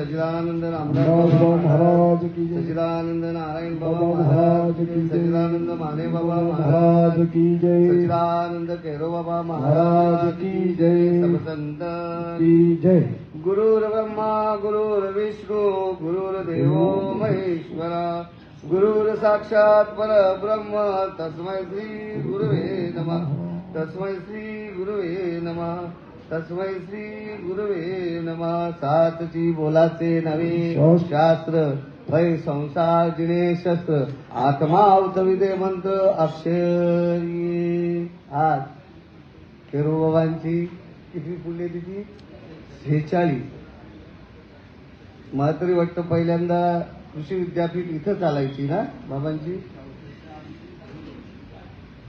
सचिदानंद रामदास रामदास बाबा महाराज। की जय। सचिदानंद नारायण बाबा बाबा महाराज महाराज। की जय। सचिदानंद माने बाबा महाराज। महाराज की जय। सचिदानंद केरो बाबा महाराज। की जय। सबसंत। की जय। गुरुर ब्रह्मा गुरुर्विष्णू गुरुर्देवो महेश्वरा। गुरुर साक्षात परब्रह्म। तस्मै श्री गुरुवे नमः। तस्मै श्री गुरुवे नमः। तस्मै श्री गुरुवे सात सातची बोलाचे नवे शास्त्र. भय संसार जिने शस्त्र. आत्मा अवतविदे मंत्र अक्षरी आज केरोबाबांची किती पुण्यतिथी सेहेचाळीस. मला तरी वाटतं पहिल्यांदा कृषी विद्यापीठ इथं चालायची ना बाबांची?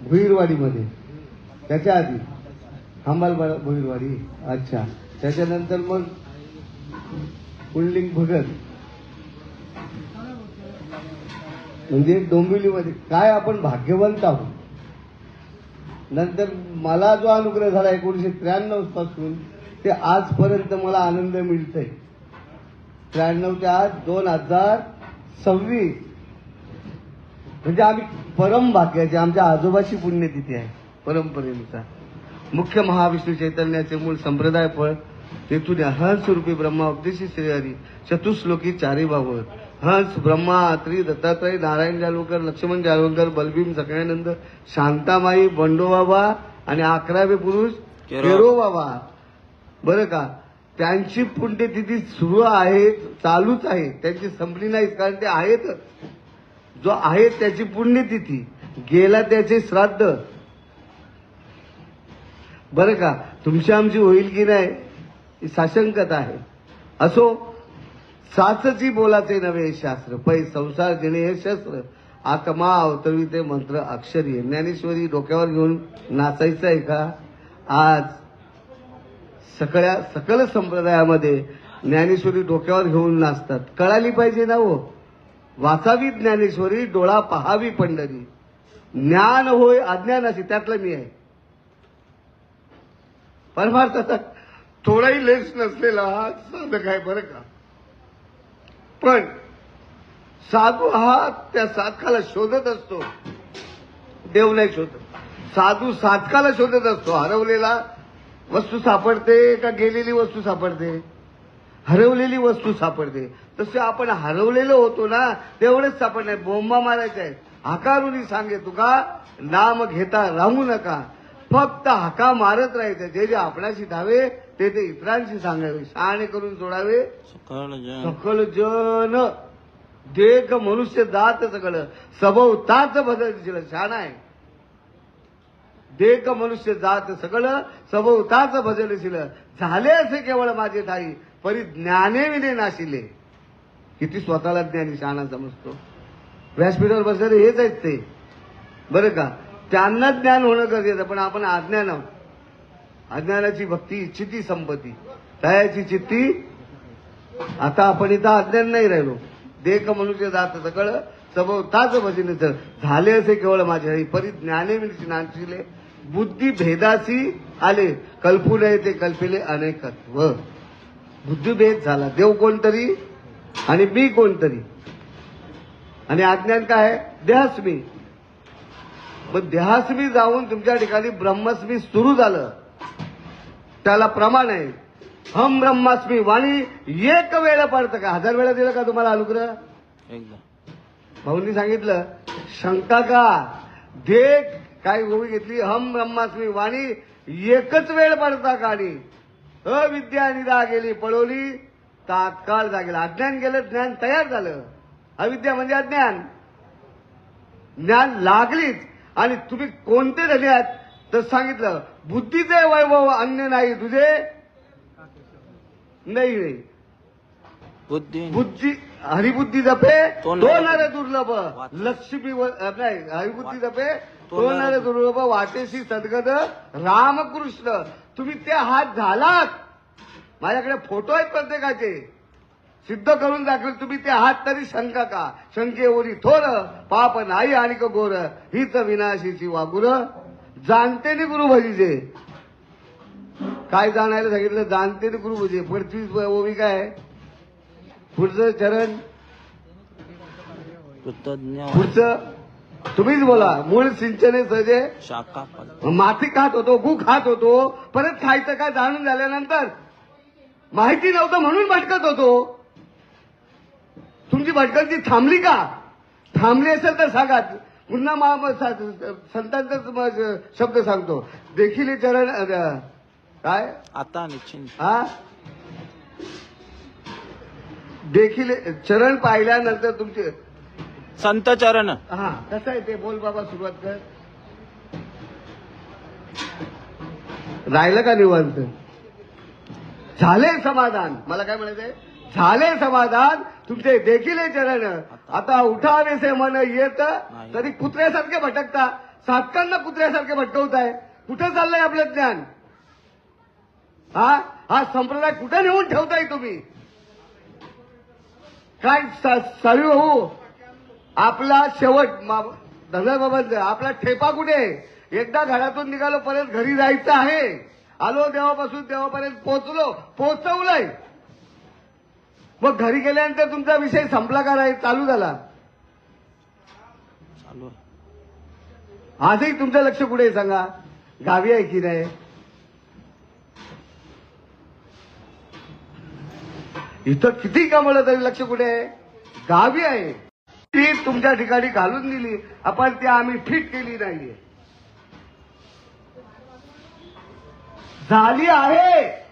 भुईरवाडीमध्ये. त्याच्या आधी. हंबाल भुईरवाडी अच्छा. त्याच्यानंतर मग पुंडलिंग भगत. म्हणजे डोंबिवलीमध्ये काय आपण भाग्यवंत आहोत? नंतर मला जो अनुग्रह झाला एकोणीशे त्र्याण्णवपासून ते आजपर्यंत मला आनंद मिळतोय. त्र्याण्णव ते आज दोन हजार सव्वीस. म्हणजे आम्ही परम भाग्याचे आमच्या आजोबाची पुण्यतिथी आहे परंपरेनुसार. मुख्य महाविष्णू चैतन्याचे मूळ संप्रदाय फळ तेथून हंस रूपी ब्रह्मा उपदेशी श्रीहरी चतुश्लोकी चारी भागवत. हंस ब्रह्मा आत्री दत्तात्रय नारायण जालवकर लक्ष्मण जालवकर बलभीम सकळानंद शांतामाई बंडोबाबा आणि अकरावे पुरुष केरो. बाबा. बरं का? त्यांची पुण्यतिथी सुरू आहे चालूच आहे. त्यांची संपली नाही कारण ते आहेतच जो आहे त्याची पुण्यतिथी. गेला त्याचे श्राद्ध. बरं का? तुमची आमची होईल की नाही? ही साशंकता आहे. असो साचची बोलाचे नवे शास्त्र. पै संसार देणे हे शस्त्र. आत्मा अवतविते मंत्र अक्षरी. ज्ञानेश्वरी डोक्यावर घेऊन नाचायचं आहे का? आज सकळ्या सकल संप्रदायामध्ये ज्ञानेश्वरी डोक्यावर घेऊन नाचतात. कळाली पाहिजे ना हो? वाचावी ज्ञानेश्वरी डोळा पहावी पंढरी. ज्ञान होय अज्ञानाची त्यातलं मी आहे. परमार्थाचा थोडाही लेस नसलेला हा साधक आहे बरं का. पण साधू हा त्या साधकाला शोधत असतो. देव नाही शोधत. साधू साधकाला शोधत असतो. हरवलेला वस्तू सापडते का गेलेली वस्तू सापडते? हरवलेली वस्तू सापडते. तसे आपण हरवलेलो होतो ना तेवढेच सापडणार. बोंबा मारायचा आहे. हाकारुनी सांगे तुका नाम घेता राहू नका. फक्त हाका मारत राहायचं. जे जे आपणाशी धावे ते ते इतरांशी सांगावे. शहाणे करून सोडावे. सकल जन. देख मनुष्य जात सगळं सबवताच बदल छान आहे. देख मनुष्य जात सगळं सबवताच भजलशील झाले असे केवळ माझे ठाई परी ज्ञाने विने नाशिले. किती स्वतःला ज्ञानी शहाणा समजतो. व्यासपीठावर बसलेले हेच आहेत ते. बरं का? त्यांना ज्ञान होणं गरजेचं पण आपण अज्ञान आहोत. अज्ञानाची भक्ती इच्छिती संपत्ती. दयाची चित्ती. आता आपण इथं अज्ञान नाही राहिलो. देख मनुष्य जात सगळं सबवताच भजन झाले असे केवळ माझ्या परी ज्ञाने मिळची नाशिले बुद्धी भेदासी आले. कल्पू नये ते कल्पिले अनेकत्व. बुद्धिभेद झाला. देव कोणतरी आणि मी कोणतरी. आणि अज्ञान काय आहे? देहास्मी मग देहास्मी जाऊन तुमच्या ठिकाणी ब्रह्मस्मी सुरू झालं. त्याला प्रमाण आहे. हम ब्रह्मास्मी वाणी एक वेळ पडतं का? हजार वेळा दिलं का तुम्हाला अनुग्रह? एकदा. भाऊंनी सांगितलं शंका का? देख काय गोळी घेतली? हम ब्रह्मास्मी वाणी एकच वेळ पडता काणी अविद्या निदा गेली पळवली तात्काळ जागेल. अज्ञान गेलं ज्ञान तयार झालं. अविद्या म्हणजे अज्ञान. ज्ञान लागलीच. आणि तुम्ही कोणते झाले आहात? तर सांगितलं बुद्धीचे वैभव अन्य नाही तुझे नाही नाही बुद्धी बुद्धी हरिबुद्धी जपे तो नर दुर्लभ. लक्ष्मी नाही हरिबुद्धी जपे तो नर दुर्लभ वाटेशी सद्गत रामकृष्ण. तुम्ही ते हात झालात. माझ्याकडे फोटो आहेत प्रत्येकाचे. सिद्ध करून दाखवेल तुम्ही ते हात तरी शंका का? शंकेवरी थोर पाप नाही आणि गोर. हीच विनाशीची वागुर. जाणते नि गुरु भजीचे काय जाणायला सांगितलं? जाणते नि गुरु भजी पृथ्वी ओवी काय? पुढचं चरण? कृतज्ञ. पुढचं? तुम्हीच बोला. मूळ सिंचने सजे. शाखा माती खात होतो गु खात होतो परत खायचं काय जाणून झाल्यानंतर? माहिती नव्हतं म्हणून भटकत होतो. तुमची भटकंती थांबली का? थांबली असेल तर सांगा. पुन्हा मा- म- सा- संतांचाच म- शब्द सांगतो. देखील हे चरण काय? आता निश्चिंत. हा? देखील चरण पाहिल्यानंतर तुमचे संत चरण. हा कसं आहे ते? बोल बाबा सुरुवात कर. राहिलं का निवांत? झाले समाधान. मला काय म्हणायचंय? झाले समाधान तुमचे देखील हे चरण. आता उठावेसे मन येत. तरी कुत्र्यासारखे भटकता. साधकांना कुत्र्यासारखे भटकवताय कुठं चाललंय आपलं ज्ञान? हा? हा संप्रदाय कुठे नेऊन ठेवताय तुम्ही? काय साळी भाऊ आपला शेवट धनबाबांचा आपला ठेपा कुठे? एकदा घरातून निघालो परत घरी जायचं आहे. आलो देवापासून देवापर्यंत पोहोचलो पोहोचवलंय मग घरी गेल्यानंतर तुमचा विषय संपला का नाही? चालू झाला. आजही तुमचं लक्ष कुठे आहे सांगा. गावी आहे की नाही? इथं किती कमवलं तरी लक्ष कुठे आहे? गावी आहे. ती तुमच्या ठिकाणी घालून दिली. आपण ती आम्ही फिट केली नाहीये झाली आहे.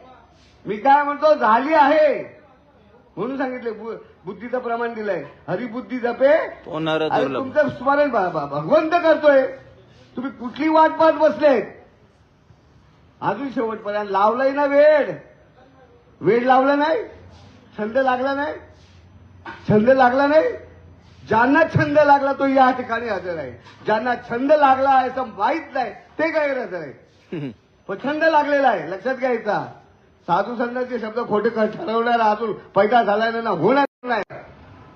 मी काय म्हणतो? झाली आहे. म्हणून सांगितले बुद्धीचं प्रमाण दिलंय. हरिबुद्धी जपे. तुमचं स्मरण भगवंत करतोय. तुम्ही कुठली वाट पाहत बसलेत? अजून शेवटपर्यंत लावलंय ना वेळ. वेळ लावला नाही. छंद लागला नाही. छंद लागला नाही. ज्यांना छंद लागला तो या ठिकाणी हजर आहे. ज्यांना छंद लागला असं माहीत नाही ते काय हजर आहे. पण छंद लागलेला आहे लक्षात घ्यायचा. साधू संतांचे शब्द खोटे क- ठरवणारा अजून पैदा झालाय ना होणार नाही.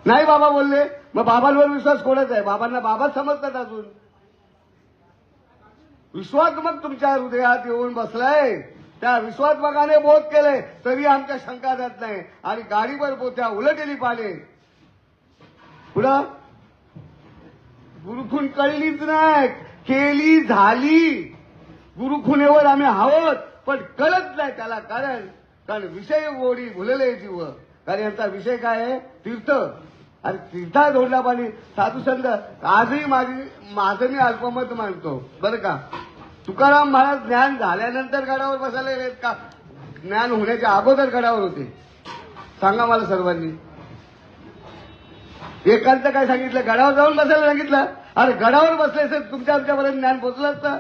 नाही बाबा बोलले मग बाबांवर विश्वास कोणाच आहे? बाबांना बाबा समजतात अजून. विश्वात्मक तुमच्या हृदयात येऊन बसलाय. त्या विश्वासमकाने बोध केले तरी आमच्या शंका जात नाही. आणि गाडीवर पोत्या उलटली पाले. पुढं? गुरुखून कळलीच नाही केली झाली. गुरुखुनेवर आम्ही आहोत. पण कळत नाही त्याला कारण कारण विषय ओढी भुलले जीव. कारण यांचा विषय काय आहे? तीर्थ. आणि तीर्था जोडला पाणी. साधू संत आजही माझी माझं मी अल्पमत मानतो. बरं का? तुकाराम महाराज ज्ञान झाल्यानंतर गडावर बसायला आहेत का? ज्ञान होण्याच्या अगोदर गडावर होते. सांगा मला सर्वांनी. एकांत काय सांगितलं? गडावर जाऊन बसायला सांगितलं? अरे गडावर बसले असेल तुमच्या आमच्यापर्यंत ज्ञान पोचलं असतं.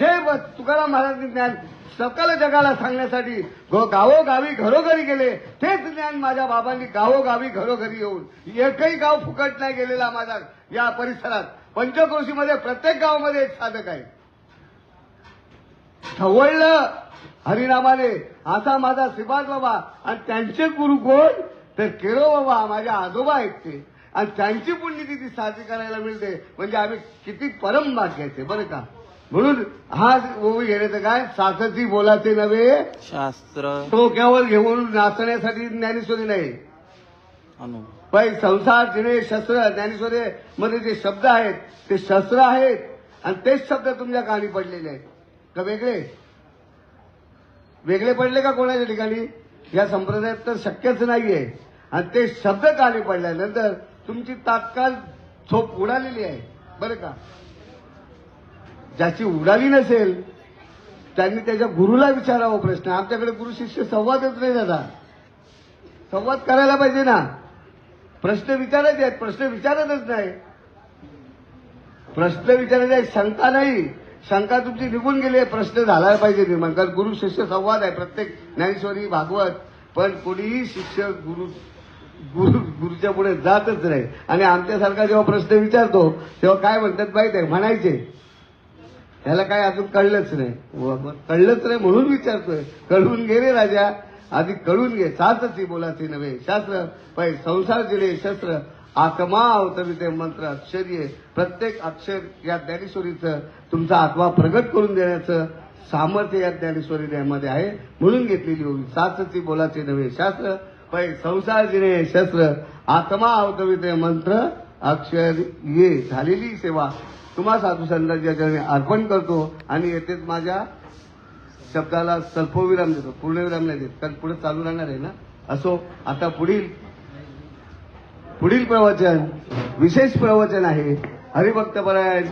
जे तुकाराम महाराजांनी ज्ञान. सकल जगाला सांगण्यासाठी गावोगावी घरोघरी गेले. तेच ज्ञान माझ्या बाबांनी गावोगावी घरोघरी येऊन. एकही गाव फुकट नाही गेलेला माझा या परिसरात. पंचक्रोशीमध्ये प्रत्येक गावामध्ये एक साधक आहे. ढवळलं हरिनामाने. असा माझा श्रीपाद बाबा. आणि त्यांचे गुरु कोण? तर केरो बाबा माझ्या आजोबा आहेत ते. आणि त्यांची पुण्यतिथी साजरी करायला मिळते. म्हणजे आम्ही किती परम भाग्याचे बरं का? म्हणून हा ओवी घेण्याचं काय? सासरची बोलाचे नव्हे. शास्त्र. डोक्यावर घेऊन नाचण्यासाठी ज्ञानेश्वरी नाही. अनु. पण संसार जिने शस्त्र ज्ञानेश्वरी मध्ये जे शब्द आहेत ते शस्त्र आहेत आणि तेच शब्द तुमच्या कानी पडलेले आहेत. का वेगळे? वेगळे पडले का कोणाच्या ठिकाणी? या संप्रदायात तर शक्यच नाहीये. आणि ते शब्द कानी पडल्यानंतर तुमची तात्काळ झोप उडालेली आहे. बरं का? ज्याची उडाली नसेल त्यांनी त्याच्या गुरुला विचारावा प्रश्न. आमच्याकडे गुरु शिष्य संवादच नाही दादा. संवाद करायला पाहिजे ना. प्रश्न विचारायचे आहेत प्रश्न विचारतच नाही. प्रश्न विचारायचे आहेत शंका नाही. शंका तुमची निघून गेली आहे प्रश्न झाला पाहिजे निर्माण. कारण गुरु शिष्य संवाद आहे प्रत्येक ज्ञानेश्वरी भागवत. पण कोणीही शिष्य गुरु गुरु गुरुच्या पुढे जातच नाही. आणि आमच्यासारखा जेव्हा प्रश्न विचारतो तेव्हा काय म्हणतात माहिती आहे? म्हणायचे. त्याला काय अजून कळलंच नाही. व- कळलंच नाही म्हणून विचारतोय. कळून घे रे राजा. आधी कळून घे. सातच बोलाचे नव्हे. शास्त्र पै संसार जिले शस्त्र. आत्मा अवतरिते मंत्र अक्षरीय. प्रत्येक अक्षर या ज्ञानेश्वरीचं तुमचा आत्मा प्रगट करून देण्याचं सामर्थ्य या ज्ञानेश्वरी मध्ये आहे. म्हणून घेतलेली होती. सातची बोलाचे नव्हे. शास्त्र पै संसार जिने शस्त्र. आत्मा अवतविते मंत्र अक्षर ये झालेली सेवा. तुम्हा साधू संतांच्या चरणी अर्पण करतो आणि येथेच माझ्या शब्दाला स्वल्पविराम देतो पूर्णविराम नाही देत कारण पुढे चालू राहणार आहे ना? असो आता पुढील पुढील प्रवचन विशेष प्रवचन आहे. हरिभक्त परायण.